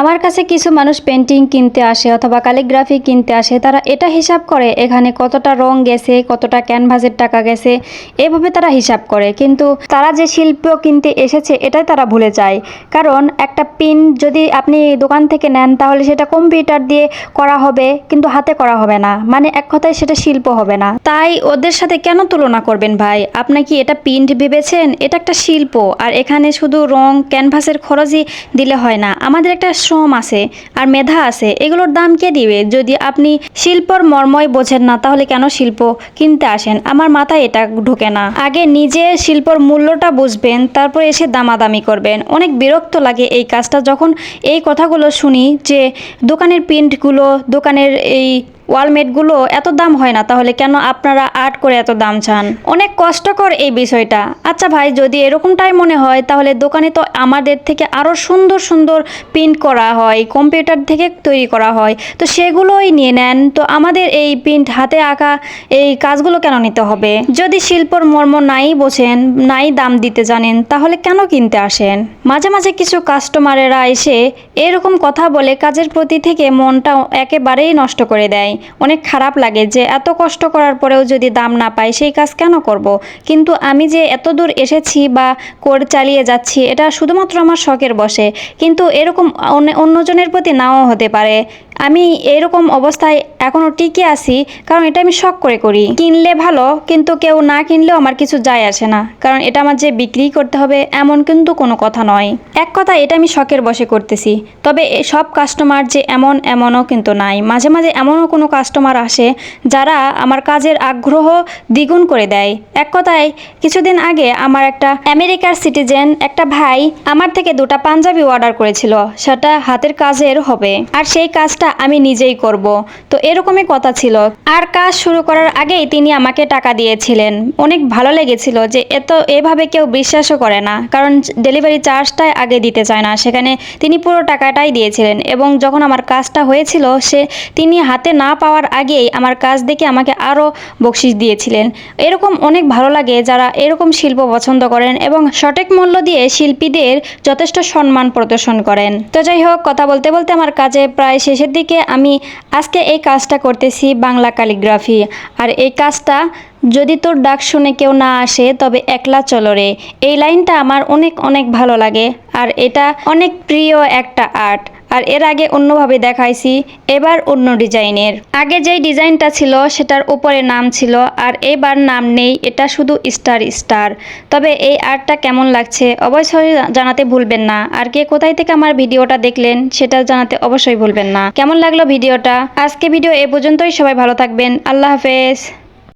আমার কাছে কিছু মানুষ পেন্টিং কিনতে আসে অথবা ক্যালিগ্রাফি কিনতে আসে, তারা এটা হিসাব করে এখানে কতটা রং গেছে, কতটা ক্যানভাসের টাকা গেছে, এভাবে তারা হিসাব করে। কিন্তু তারা যে শিল্প কিনতে এসেছে, এটাই তারা ভুলে যায়। কারণ একটা পিন যদি আপনি দোকান থেকে নেন, তাহলে সেটা কম্পিউটার দিয়ে করা হবে, কিন্তু হাতে করা হবে না। মানে এক কথায় সেটা শিল্প হবে না। তাই ওদের সাথে কেন তুলনা করবেন ভাই? আপনি কি এটা প্রিন্ট ভেবেছেন? এটা একটা শিল্প। আর এখানে শুধু রং, ক্যানভাসের খরচই দিলে হয় না। আমাদের একটা শ্রম আছে আর মেধা আছে, এগুলোর দাম কে দিবে? যদি আপনি শিল্পর মর্মই বোঝেন না, তাহলে কেন শিল্প কিনতে আসেন? আমার মাথায় এটা ঢোকে না। আগে নিজে শিল্পর মূল্যটা বুঝবেন, তারপর এসে দামাদামি করবেন। অনেক বিরক্ত লাগে এই কাজটা। যখন এই কথাগুলো শুনি যে দোকানের প্রিন্টগুলো দোকানের এই ওয়ালমেটগুলো এত দাম হয় না, তাহলে কেন আপনারা আর্ট করে এত দাম চান? অনেক কষ্টকর এই বিষয়টা। আচ্ছা ভাই, যদি এরকমটাই মনে হয়, তাহলে দোকানে তো আমাদের থেকে আরও সুন্দর সুন্দর প্রিন্ট করা হয়, কম্পিউটার থেকে তৈরি করা হয়, তো সেগুলোই নিয়ে নেন। তো আমাদের এই প্রিন্ট হাতে আঁকা এই কাজগুলো কেন নিতে হবে? যদি শিল্পর মর্ম নাই বোঝেন, নাই দাম দিতে জানেন, তাহলে কেন কিনতে আসেন? মাঝে মাঝে কিছু কাস্টমারেরা এসে এরকম কথা বলে, কাজের প্রতি থেকে মনটা একেবারেই নষ্ট করে দেয়। অনেক খারাপ লাগে যে এত কষ্ট করার পরেও যদি দাম না পাই, সেই কাজ কেন করব। কিন্তু আমি যে এত দূর এসেছি বা করে চালিয়ে যাচ্ছি, এটা শুধুমাত্র আমার শখের বসে। কিন্তু এরকম অন্য- অন্যজনের প্রতি নাও হতে পারে। আমি এরকম অবস্থায় এখনও টিকে আছি, কারণ এটা আমি শখ করে করি। কিনলে ভালো, কিন্তু কেউ না কিনলেও আমার কিছু যায় আসে না। কারণ এটা আমার যে বিক্রি করতে হবে, এমন কিন্তু কোনো কথা নয়। এক কথা, এটা আমি শখের বসে করতেছি। তবে সব কাস্টমার যে এমন, এমনও কিন্তু নাই। মাঝে মাঝে এমনও কোনো কাস্টমার আসে, যারা আমার কাজের আগ্রহ দ্বিগুণ করে দেয়। এক কথায়, কিছুদিন আগে আমার একটা আমেরিকার সিটিজেন একটা ভাই আমার থেকে দুটা পাঞ্জাবি অর্ডার করেছিল, সেটা হাতের কাজের হবে। আর সেই কাজটা আমি নিজেই করব। তো এরকমই কথা ছিল। আর কাজ শুরু করার আগেই তিনি আমাকে টাকা দিয়েছিলেন। অনেক ভালো লেগেছিল যে এত এভাবে কেউ বিশ্বাসও করে না, কারণ ডেলিভারি চার্জটাই আগে দিতে চায় না। সেখানে তিনি পুরো টাকাটাই দিয়েছিলেন এবং যখন আমার কাজটা হয়েছিল, সে তিনি হাতে না পাওয়ার আগেই আমার কাজ দেখে আমাকে আরও বকশিস দিয়েছিলেন। এরকম অনেক ভালো লাগে যারা এরকম শিল্প পছন্দ করেন এবং সঠিক মূল্য দিয়ে শিল্পীদের যথেষ্ট সম্মান প্রদর্শন করেন। তো যাই হোক, কথা বলতে বলতে আমার কাজে প্রায় শেষের দিকে আমি আজকে এই কাজটা করতেছি বাংলা ক্যালিগ্রাফি। আর এই কাজটা যদি তোর ডাক শুনে কেউ না আসে, তবে একলা চলো রে। এই লাইনটা আমার অনেক অনেক ভালো লাগে। আর এটা অনেক প্রিয় একটা আর্ট। আর এর আগে অন্যভাবে দেখাইছি, এবার অন্য ডিজাইনের। আগে যেই ডিজাইনটা ছিল, সেটার উপরে নাম ছিল, আর এবার নাম নেই, এটা শুধু স্টার স্টার। তবে এই আর্টটা কেমন লাগছে, অবশ্যই জানাতে ভুলবেন না। আর কে কোথায় থেকে আমার ভিডিওটা দেখলেন, সেটা জানাতে অবশ্যই ভুলবেন না। কেমন লাগল ভিডিওটা? আজকে ভিডিও এ পর্যন্তই, সবাই ভালো থাকবেন। আল্লাহ হাফেজ।